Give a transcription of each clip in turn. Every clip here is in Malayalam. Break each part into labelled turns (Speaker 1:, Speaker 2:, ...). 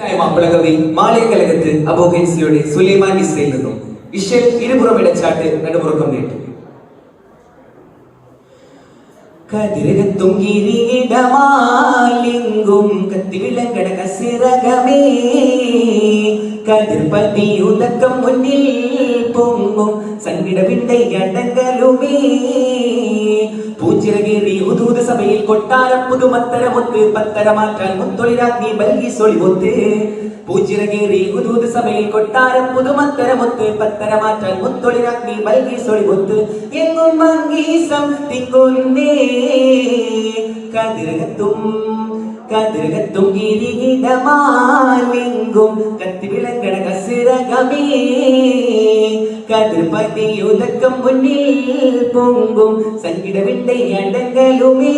Speaker 1: മാപ്പിളകവി മാളയകലകത്ത് അബോഹൻസിയുടെ സുലൈമാൻ ഇസ്രയിൽ നിന്നും ഇഷൽ ഇരുപുറം ഇടച്ചാട്ട് നടുമുറക്കം നീട്ടി. കതിരകത്തും കിരീടമാലിങ്കും കത്തിവിളങ്കട കസിറകമേ. കതിർപതി ഉദക്കം മുന്നിൽ പൊങ്ങും സങ്കിട വിണ്ടയടങ്കലുമേ പൂച്ചിറകേറി ഹുദൂദ് സഭയിൽ കൊട്ടാര പുതുമത്തര മുത്ത് പത്തര മാറ്റാൻ മുത്തൊളിരാഗ്നി ബൽകി സൊളിവൊത്ത്. പൂച്ചിറകേറി ഉദൂത സഭയിൽ കൊട്ടാര പുതുമത്തര മുത്ത് പത്തര മാറ്റാൻ മുത്തൊളിരാഗ്നി ബൽകി സൊളിവൊത്ത്. എങ്ങും മങ്കീസം തിങ്കൊന്നേ കതിരകത്തും കതിരകത്തും കിരീടമാലിങ്കും കത്തിവിളങ്കട കസിരകമേ കതിർപതി ഉദക്കം മുന്നിൽ പൊങ്കും സങ്കിടവിന്റെ അടങ്കലുമേ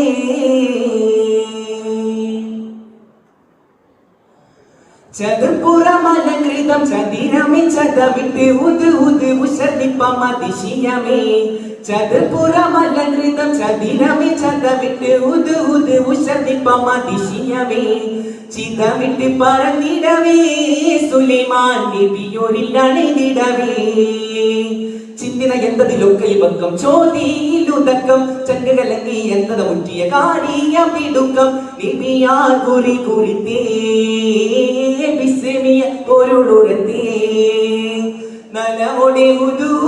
Speaker 1: ചതുർപ്പുറമലങ്കൃതം ചതിരമേ ചതവിട്ട് ഉത് ഉത് ഉഷർദിപ്പമതിശയമേ ചതുർപ്പുറമലങ്കൃതം ചതിരമേ ചതവിട്ട് ഉത് ഉത് ഉഷർദിപ്പമതിശയമേ ചിതവിട്ട് പറന്നിടവേ സുലൈമാൻ നബിയോരിൽ അണിതിടവേ ചിന്തിന എന്തതിലൊക്കെ ബക്കം ചോതിയിലുതക്കം ചങ്ങകലങ്ങി എന്തത മുറ്റിയ കാണിയ പിടുക്കം നിമിയാർ കുറി കുറിത്തേ വിസ്മിയ പൊരുളുരത്തേ. നലമൊടെ ഉദൂതുമേ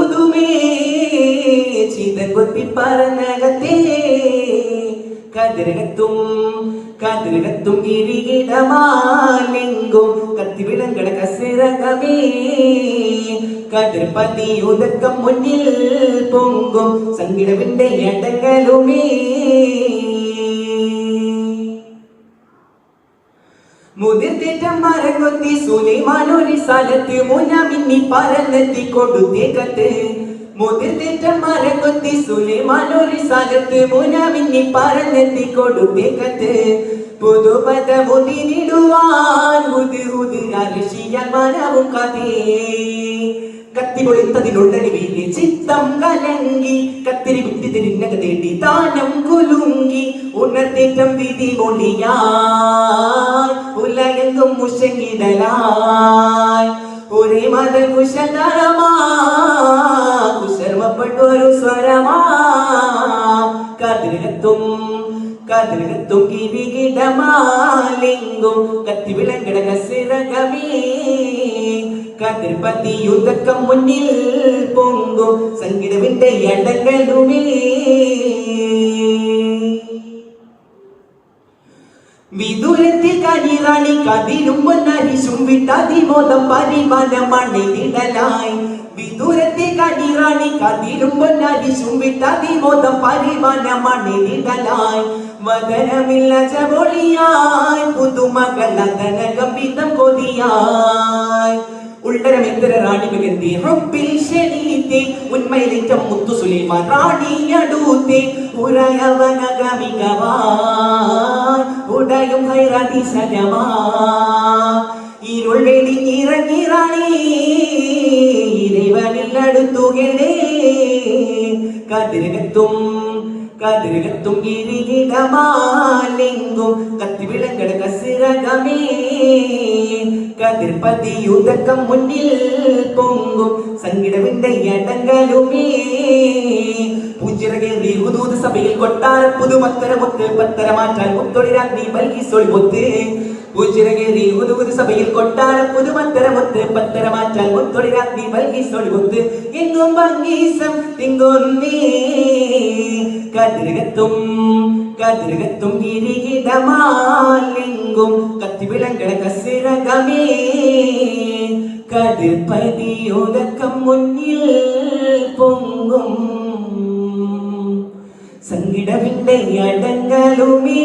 Speaker 1: ചിതൻ കൊത്തി പറന്നകത്തേ. കതിരകത്തും കതിരകത്തും കിരീടമാലിങ്കും കത്തിവിളങ്കട കസിരകമേ കതിർപതി ഉദക്കം മുന്നിൽ പൊങ്കും സങ്കിടവിന്റെ അടങ്ങലുമേ മുതിർത്തേറ്റം മരങ്ങൊത്തി സുലൈമാനൊരു സ്ഥലത്ത് മുനമിന്നി പരന്നെത്തി കത്തി പൊളിത്തതിനുള്ളടി ചിത്തം കലങ്കി കത്തിരി തിരിഞ്ഞക തേടി താനം കുലുങ്ങി ഉണർത്തേറ്റം വിധി മൊഴിയായി ഉലകെങ്കും മുഷങ്ങിടലായി ഒരേ മത കുശലമാ കുശർമ്മപ്പെട്ടൊരു സ്വരമാ കതിരകത്തും കതിരകത്തും കിരികിടമാലിങ്കും കത്തി വിളങ്കട കസിരകമേ കതിർപതി യുദ്ധക്കം മുന്നിൽ പൊങ്കും സംഗീതവിന്റെ അടങ്കലുമേ വിദുരത്തിൽ കനിറാണി കതിരും പൊന്നരിശും വിട്ടതിമോദം പരിമാനമണിതിടലായി വിദൂരത്തിൽ കനിറാണി കതിരും പൊന്നരിശും വിട്ടതിമോദം പരിമാനമണിതിടലായി വദനമില്ല ചമൊളിയായി പുതുമകളതന ഗംഭീരം കൊതിയായി. ഉള്ളരമെന്തര റാണി മികന്തി റബ്ബിൽ ശരീത്തെ ഉന്മയിലേറ്റം മുത്തു സുലൈമാൻ റാണിയടൂത്തെ ഉറയവനഗമികവാൻ ഖൈറായും സജമാ. ഇരുൾ വെടിഞ്ഞിറങ്ങിറാണി ഇறைவனில் അടുത്തുകടേ കതിരകത്തും കതിരകത്തും കിരീടമാലിങ്കും കത്തിവിളങ്കട കസിരകമേ കതിർപതി ഉദക്കം മുന്നിൽ പൊങ്കും സംഗീതവിന്റെ അടങ്കലുമേ പൂച്ചിറകേറി ഹുദൂത് സഭയിൽ കൊട്ടാര പുതുമത്തര മുത്ത് പത്തര മാറ്റാൻ മുത്തൊളിരാഗ്നി ബൽകി സൊളിപൊത്ത് പൂച്ചിറകേറി ഹുദൂത് സഭയിൽ കൊട്ടാര പുതുമത്തര മുത്ത് പത്തര മാറ്റാൻ മുത്തൊളിരാഗ്നി ബൽകി സൊളിപൊത്ത് എങ്ങും ഭംഗീസം തിങ്ങുന്നേ കതിരകത്തും കതിരകത്തും കിരീടമാലിങ്കും കത്തിവിളങ്കട കസിരകമേ കതിർപതിയൊതക്കം മുന്നിൽ പൊങ്ങും. സംഗീടവിന്റെ അടങ്ങലുമേ